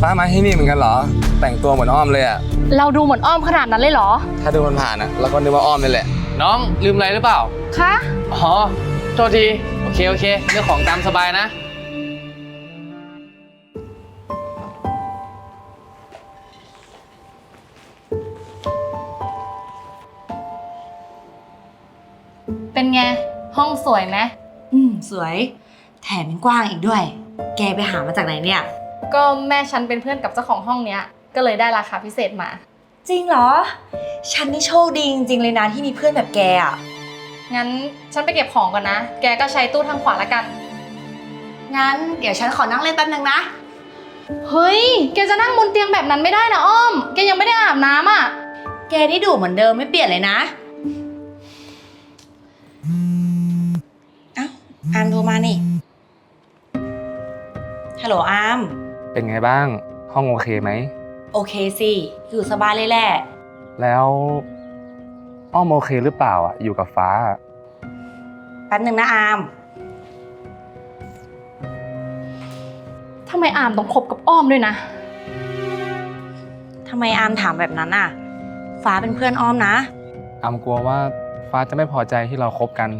ฟ้ามาที่นี่เหมือนกันเหรอ แต่งตัวเหมือนอ้อมเลยอะเราดูเหมือนอ้อมขนาดนั้นเลยเหรอ ถ้าดูมันผ่านๆอะเราก็นึกว่าอ้อมนี่แหละ น้องลืมอะไรหรือเปล่า คะ อ๋อ โทษที โอเค โอเค เรื่องของตามสบายนะ เป็นไง ห้องสวยไหมอืม สวย แถมยังกว้างอีกด้วย แกไปหามาจากไหนเนี่ย ก็แม่ฉันเป็นเพื่อนกับเจ้าของห้องเนี้ย ก็เลยได้ราคาพิเศษมา จริงเหรอ ฉันนี่โชคดีจริงๆเลยนะที่มีเพื่อนแบบแกอะงั้นฉันไปเก็บของก่อนนะ แกก็ใช้ตู้ทางขวาละกัน งั้นเดี๋ยวฉันขอนั่งเล่นแป๊บนึงนะ เฮ้ย แกจะนั่งบนเตียงแบบนั้นไม่ได้นะอ้อม แกยังไม่ได้อาบน้ำอะ แกนี่ดูเหมือนเดิมไม่เปลี่ยนเลยนะเอ้าอามโทรมานี่ฮัลโหลอาม เป็นไงบ้าง ห้องโอเคไหม โอเคสิ อยู่สบายเลยแหละ แล้วอ้อมโอเคหรือเปล่าอะอยู่กับฟ้าแป๊บนึงนะอามทำไมอามต้องคบกับอ้อมด้วยนะ ทำไมอามถามแบบนั้นอะ ฟ้าเป็นเพื่อนอ้อมนะ อามกลัวว่าฟ้าจะไม่พอใจที่เราคบกัน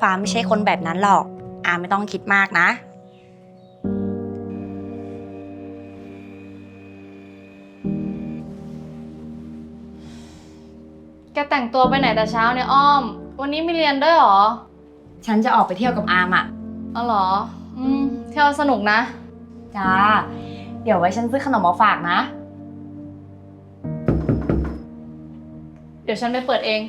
ฟ้าไม่ใช่คนแบบนั้นหรอก อามไม่ต้องคิดมากนะ แกแต่งตัวไปไหนแต่เช้าเนี่ยอ้อม วันนี้มีเรียนด้วยเหรอฉันจะออกไปเที่ยวกับอามอะอ๋อเหรอ อืม เที่ยวสนุกนะ จ้า เดี๋ยวไว้ฉันซื้อขนมมาฝากนะ เดี๋ยวฉันไปเปิดเอง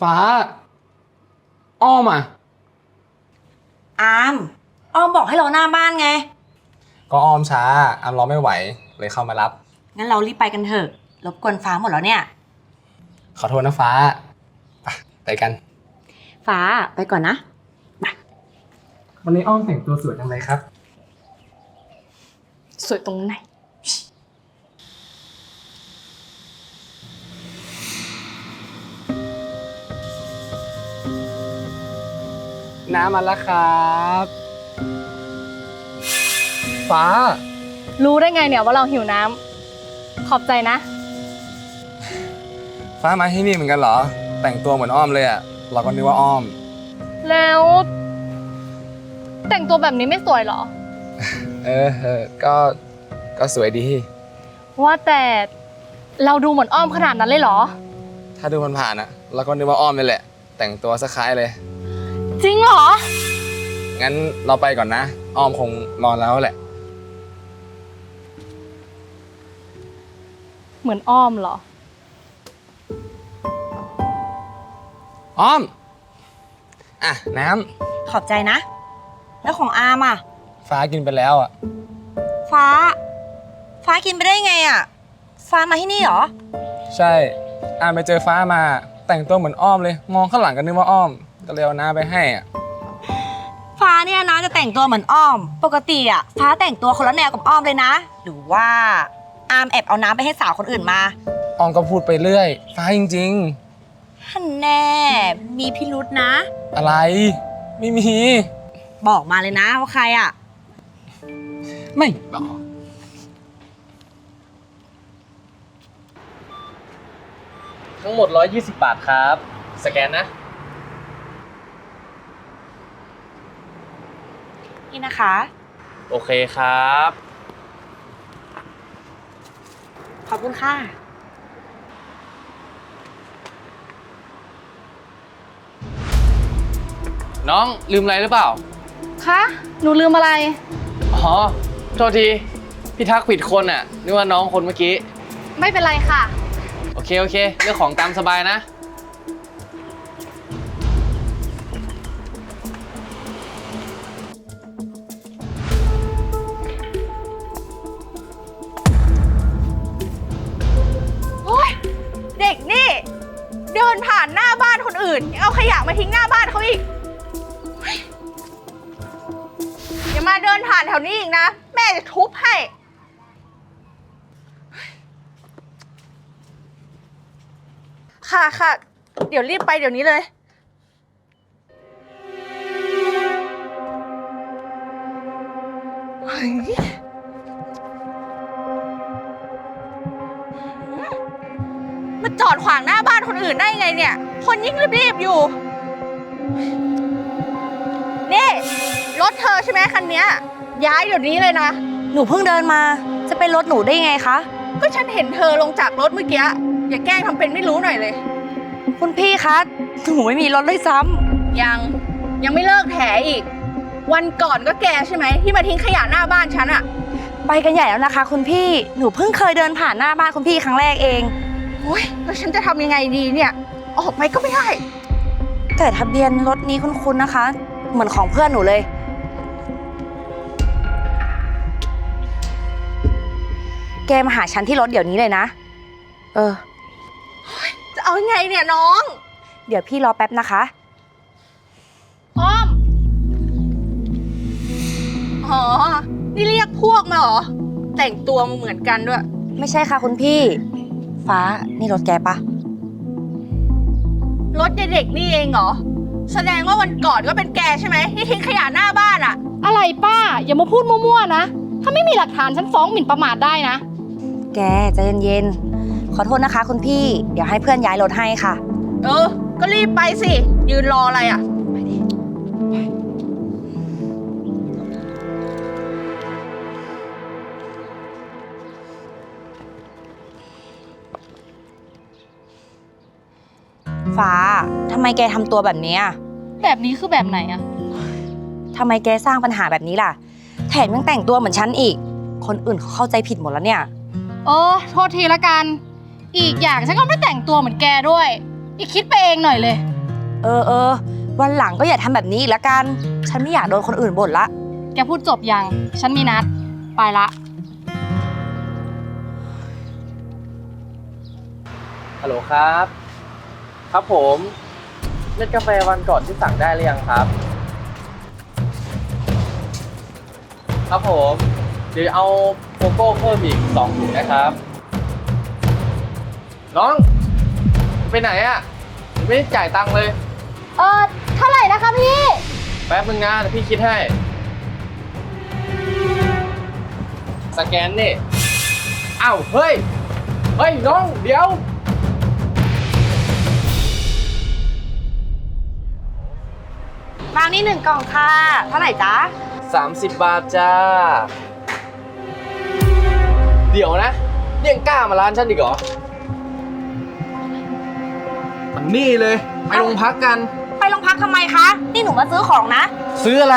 ฟ้า อ้อมอะอาม อ้อมบอกให้เราหน้าบ้านไง ก็อ้อมช้าอามรอไม่ไหวเลยเข้ามารับ งั้นเรารีบไปกันเถอะ รบกวนฟ้าหมดแล้วเนี่ย ขอโทษนะฟ้าไปไปกัน ฟ้าไปก่อนนะ วันนี้อ้อมแต่งตัวสวยจังเลยครับ สวยตรงไหน น้ำมาแล้วครับ ฟ้า รู้ได้ไงเนี่ยว่าเราหิวน้ำขอบใจนะ ฟ้ามาที่นี่เหมือนกันเหรอ แต่งตัวเหมือนอ้อมเลยอะเราก็นึกว่าอ้อม แล้ว แต่งตัวแบบนี้ไม่สวยเหรอ เออเออก็ก็สวยดี ว่าแต่เราดูเหมือนอ้อมขนาดนั้นเลยเหรอ ถ้าดูมันผ่านๆอะเราก็นึกว่าอ้อมนี่แหละ แต่งตัวสักคล้ายเลย จริงเหรอ งั้นเราไปก่อนนะ อ้อมคงนอนแล้วแหละ เหมือนอ้อมเหรอ อ้อม อะ น้ขอบใจนะ แล้วของอามอะำฟ้ากินไปแล้วอะฟ้า ฟ้ากินไปได้ไงอะ ฟ้ามาที่นี่เหรอ ใช่อ่านไปเจอฟ้ามา แต่งตัวเหมือนอ้อมเลย มองข้างหลังก็นึกว่าอ้อม ก็เลยเอาน้าไปให้อะฟ้าเนี่ยนะจะแต่งตัวเหมือนอ้อม ปกติอะ ฟ้าแต่งตัวคนละแนวกับอ้อมเลยนะ หรือว่า อามแอบเอาน้ำไปให้สาวคนอื่นมาออมก็พูดไปเรื่อยฟ้าจริง ฮันแน่ มีพิรุษนะ ๆ อะไร ไม่มี บอกมาเลยนะว่าใครอะ ไม่บอก ทั้งหมด 120 บาทครับ สแกนนะ นี่นะคะ โอเคครับ ข อบคุณค่ะ น้องลืมอะไรหรือเปล่า คะ หนูลืมอะไร อ๋อ โทษที พี่ทักผิดคนอะนึกว่าน้องคนเมื่อกี้ ไม่เป็นไรค่ะ โอเค โอเค เรื่องของตามสบายนะ เดินผ่านหน้าบ้านคนอื่น เอาขยะมาทิ้งหน้าบ้านเขาอีก อย่ามาเดินผ่านแถวนี้อีกนะ แม่จะทุบให้ ค่ะค่ะ เดี๋ยวรีบไปเดี๋ยวนี้เลย เฮ้ย มาจอดขวางหน้าบ้านคนอื่นได้ไงเนี่ย คนยิ่งรีบๆอยู่ นี่รถเธอใช่ไหมคันเนี้ย ย้ายเดี๋ยวนี้เลยนะ หนูเพิ่งเดินมา จะเป็นรถหนูได้ไงคะ ก็ฉันเห็นเธอลงจากรถเมื่อกี้ อย่าแกล้งทำเป็นไม่รู้หน่อยเลย คุณพี่คะ หนูไม่มีรถด้วยซ้ำยังยังไม่เลิกแถอีก วันก่อนก็แกใช่ไหมที่มาทิ้งขยะหน้าบ้านฉันอะไปกันใหญ่แล้วนะคะ คุณพี่ หนูเพิ่งเคยเดินผ่านหน้าบ้านคุณพี่ครั้งแรกเอง โอ้ยแล้วฉันจะทำยังไงดีเนี่ย ออกไปก็ไม่ได้ แต่ทะเบียนรถนี้คุ้นๆนะคะ เหมือนของเพื่อนหนูเลย แกมาหาฉันที่รถเดี๋ยวนี้เลยนะ เออ จะเอายังไงเนี่ยน้อง เดี๋ยวพี่รอแป๊บนะคะ อ้อม อ๋อ นี่เรียกพวกมาเหรอ แต่งตัวมาเหมือนกันด้วย ไม่ใช่ค่ะคุณพี่ ฟ้า นี่รถแกปะรถเด็กๆนี่เองเหรอ แสดงว่าวันก่อนก็เป็นแกใช่ไหมที่ทิ้งขยะหน้าบ้านอะอะไรป้า อย่ามาพูดมั่วๆนะ ถ้าไม่มีหลักฐานฉันฟ้องหมิ่นประมาทได้นะ แกใจเย็นๆ ขอโทษนะคะคุณพี่ เดี๋ยวให้เพื่อนย้ายรถให้ค่ะ เออ ก็รีบไปสิ ยืนรออะไรอะ ฟ้าทำไมแกทำตัวแบบเนี้ยแบบนี้คือแบบไหนอะทำไมแกสร้างปัญหาแบบนี้ล่ะ แถมยังแต่งตัวเหมือนฉันอีก คนอื่นเขาเข้าใจผิดหมดแล้วเนี่ยเออโทษทีละกัน อีกอย่างฉันก็ไม่ได้แต่งตัวเหมือนแกด้วย อีกคิดไปเองหน่อยเลย เออเออ วันหลังก็อย่าทำแบบนี้อีกละกัน ฉันไม่อยากโดนคนอื่นบ่นละ แกพูดจบยัง ฉันมีนัด ไปละ ฮัลโหลครับ ครับผมเม็ดกาแฟวันก่อนที่สั่งได้หรือยังครับ ครับผมเดี๋ยวเอาโกโก้เพิ่มอีกสองถุงนะครับ น้อง ไปไหนอะ่ะยังไม่ได้จ่ายตังค์เลย เออเท่าไหร่นะคะพี่ แป๊บนึงนะเดี๋ยวพี่คิดให้ สแกนนี่อ้าวเฮ้ย เฮ้ย น้อง เดี๋ยวางนี่หนึ่งกล่องค่ะ เท่าไหร่จ๊ะ 30 บาทจ้า เดี๋ยวนะนี่ยังกล้ามาร้านฉันอีกเหรอมันนี่เลย ไปโรงพักกัน ไปโรงพักทำไมคะ นี่หนูมาซื้อของนะ ซื้ออะไร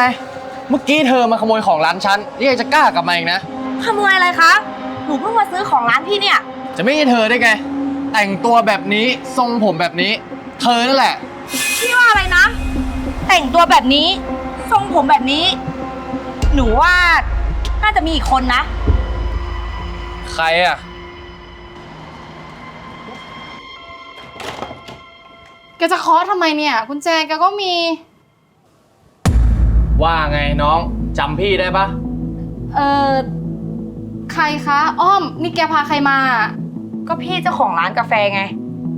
เมื่อกี้เธอมาขโมยของร้านฉันนี่ยังจะกล้ากลับมาอีกนะ ขโมยอะไรคะ หนูเพิ่งมาซื้อของร้านพี่เนี่ย จะไม่ใช่เธอได้ไง แต่งตัวแบบนี้ ทรงผมแบบนี้ เธอนั่นแหละ พี่ว่าอะไรนะ แต่งตัวแบบนี้ ทรงผมแบบนี้ หนูว่าน่าจะมีอีกคนนะ ใครอะ แกจะเคาะทำไมเนี่ย กุญแจแกก็มี ว่าไงน้องจำพี่ได้ปะเออใครคะ อ้อม นี่แกพาใครมา ก็พี่เจ้าของร้านกาแฟไง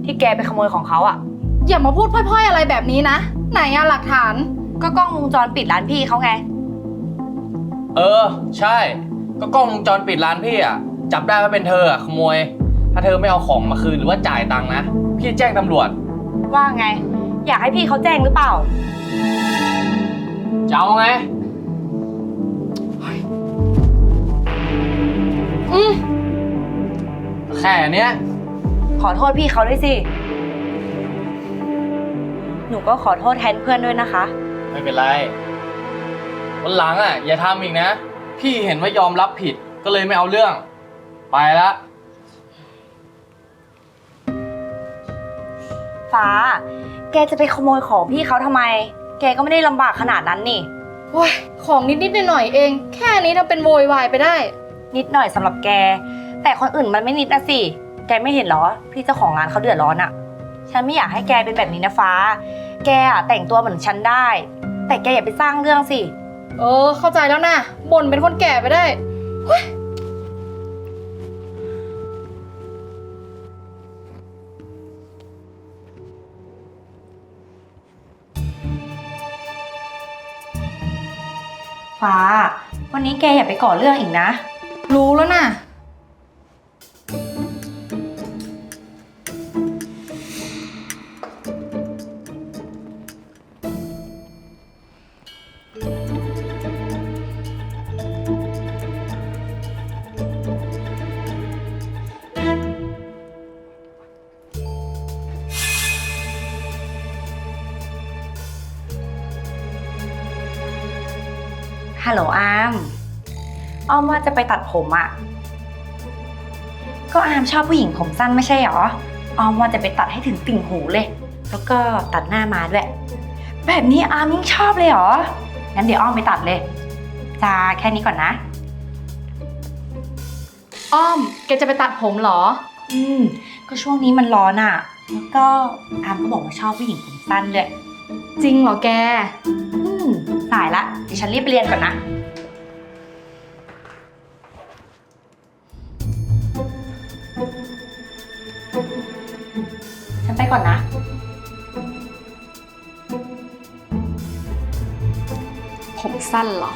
ที่แกไปขโมยของเขาอะอย่ามาพูดพร่อยๆอะไรแบบนี้นะ ไหนอะหลักฐานก็กล้องวงจรปิดร้านพี่เขาไง เออ ใช่ ก็กล้องวงจรปิดร้านพี่อะ จับได้ว่าเป็นเธออะขโมย ถ้าเธอไม่เอาของมาคืนหรือว่าจ่ายตังค์นะ พี่แจ้งตำรวจ ว่าไง อยากให้พี่เขาแจ้งหรือเปล่า จะเอาไง อืมแค่เนี้ย ขอโทษพี่เขาด้วยสิ หนูก็ขอโทษแทนเพื่อนด้วยนะคะ ไม่เป็นไรวันหลังอะ อย่าทำอีกนะ พี่เห็นว่ายอมรับผิดก็เลยไม่เอาเรื่อง ไปละฟ้า แกจะไปขโมยของพี่เขาทำไม แกก็ไม่ได้ลำบากขนาดนั้นนี่ โอ้ยของนิดๆหน่อยๆเอง แค่นี้ทำเป็นโวยวายไปได้ นิดหน่อยสำหรับแก แต่คนอื่นมันไม่นิดนะสิ แกไม่เห็นเหรอ พี่เจ้าของร้านเขาเดือดร้อนอะ ฉันไม่อยากให้แกเป็นแบบนี้นะฟ้า แกอะแต่งตัวเหมือนฉันได้ แต่แกอย่าไปสร้างเรื่องสิ เออ เข้าใจแล้วนะบ่นเป็นคนแก่ไปได้ ฟ้า วันนี้แกอย่าไปก่อเรื่องอีกนะ รู้แล้วนะ ฮัลโหลอามอ้อมว่าจะไปตัดผมอะ่ะก็อามชอบผู้หญิงผมสั้นไม่ใช่หรออ้อมว่าจะไปตัดให้ถึงติ่งหูเลย แล้วก็ตัดหน้ามาด้วย แบบนี้อามยิ่งชอบเลยเหรอ งั้นเดี๋ยวอ้อมไปตัดเลยจ้าแค่นี้ก่อนนะ อ้อม แกจะไปตัดผมเหรอ อืม ก็ช่วงนี้มันร้อนอะ่ะแล้วก็อามก็บอกว่าชอบผู้หญิงผมสั้นด้วย จริงเหรอแกอื มสายละดิฉันรีบไปเรียนก่อนนะ ฉันไปก่อนนะ ผมสั้นเหรอ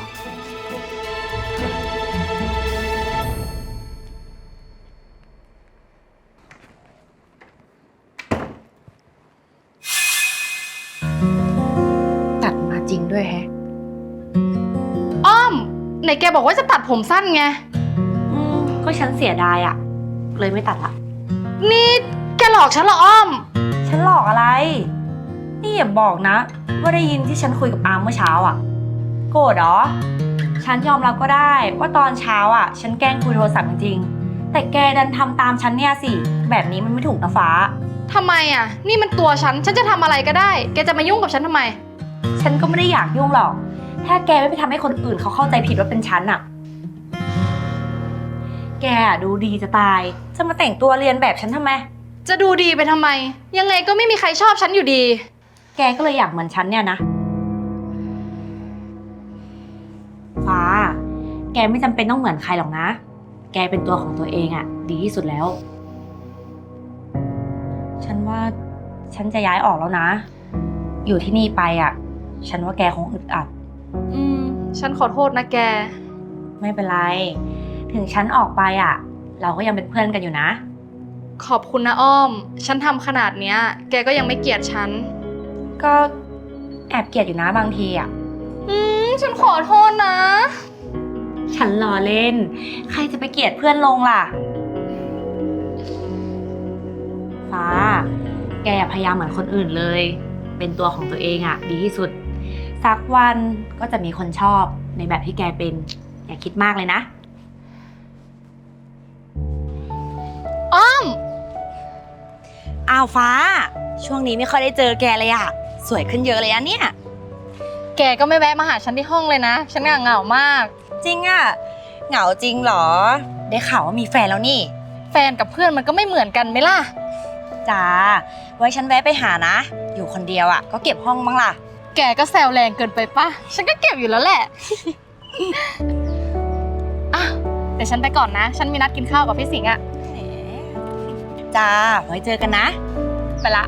ไหนแกบอกว่าจะตัดผมสั้นไง อืมก็ฉันเสียดายอะเลยไม่ตัดละ นี่แกหลอกฉันเหรออ้อม ฉันหลอกอะไร นี่อย่าบอกนะ ว่าได้ยินที่ฉันคุยกับอาร์มเมื่อเช้าอะโกรธเหรอ ฉันยอมรับก็ได้ว่าตอนเช้าอะฉันแกล้งคุยโทรศัพท์จริงๆแต่แกดันทำตามฉันเนี่ยสิ แบบนี้มันไม่ถูกนะฟ้า ทำไมอะ นี่มันตัวฉัน ฉันจะทำอะไรก็ได้ แกจะมายุ่งกับฉันทำไม ฉันก็ไม่ได้อยากยุ่งหรอก ถ้าแกไม่ไปทำให้คนอื่นเขาเข้าใจผิดว่าเป็นฉันอะแกอะดูดีจะตาย จะมาแต่งตัวเรียนแบบฉันทำไม จะดูดีไปทำไม ยังไงก็ไม่มีใครชอบฉันอยู่ดี แกก็เลยอยากเหมือนฉันเนี่ยนะ ฟ้า แกไม่จำเป็นต้องเหมือนใครหรอกนะ แกเป็นตัวของตัวเองอะดีที่สุดแล้ว ฉันว่าฉันจะย้ายออกแล้วนะ อยู่ที่นี่ไปอะฉันว่าแกคงอึดอัด อืม ฉันขอโทษนะแก ไม่เป็นไร ถึงฉันออกไปอะเราก็ยังเป็นเพื่อนกันอยู่นะ ขอบคุณนะอ้อม ฉันทำขนาดเนี้ย แกก็ยังไม่เกลียดฉัน ก็แอบเกลียดอยู่นะบางทีอะอืม ฉันขอโทษนะ ฉันล้อเล่น ใครจะไปเกลียดเพื่อนลงล่ะ ฟ้า แกอย่าพยายามเหมือนคนอื่นเลย เป็นตัวของตัวเองอะดีที่สุด สักวันก็จะมีคนชอบในแบบที่แกเป็น อย่าคิดมากเลยนะ อ้อม อ้าวฟ้า ช่วงนี้ไม่ค่อยได้เจอแกเลยอะสวยขึ้นเยอะเลยอะเนี่ย แกก็ไม่แวะมาหาฉันที่ห้องเลยนะ ฉันเหงาเหงามาก จริงอะเหงาจริงเหรอ ได้ข่าวว่ามีแฟนแล้วนี่ แฟนกับเพื่อนมันก็ไม่เหมือนกันไหมล่ะ จ้า ไว้ฉันแวะไปหานะ อยู่คนเดียวอะก็เก็บห้องบ้างล่ะ แกก็แซวแรงเกินไปปะฉันก็เก็บอยู่แล้วแหละ อะเดี๋ยวฉันไปก่อนนะ ฉันมีนัดกินข้าวกับพี่สิงห์อะจ้าไว้เจอกันนะ ไปละ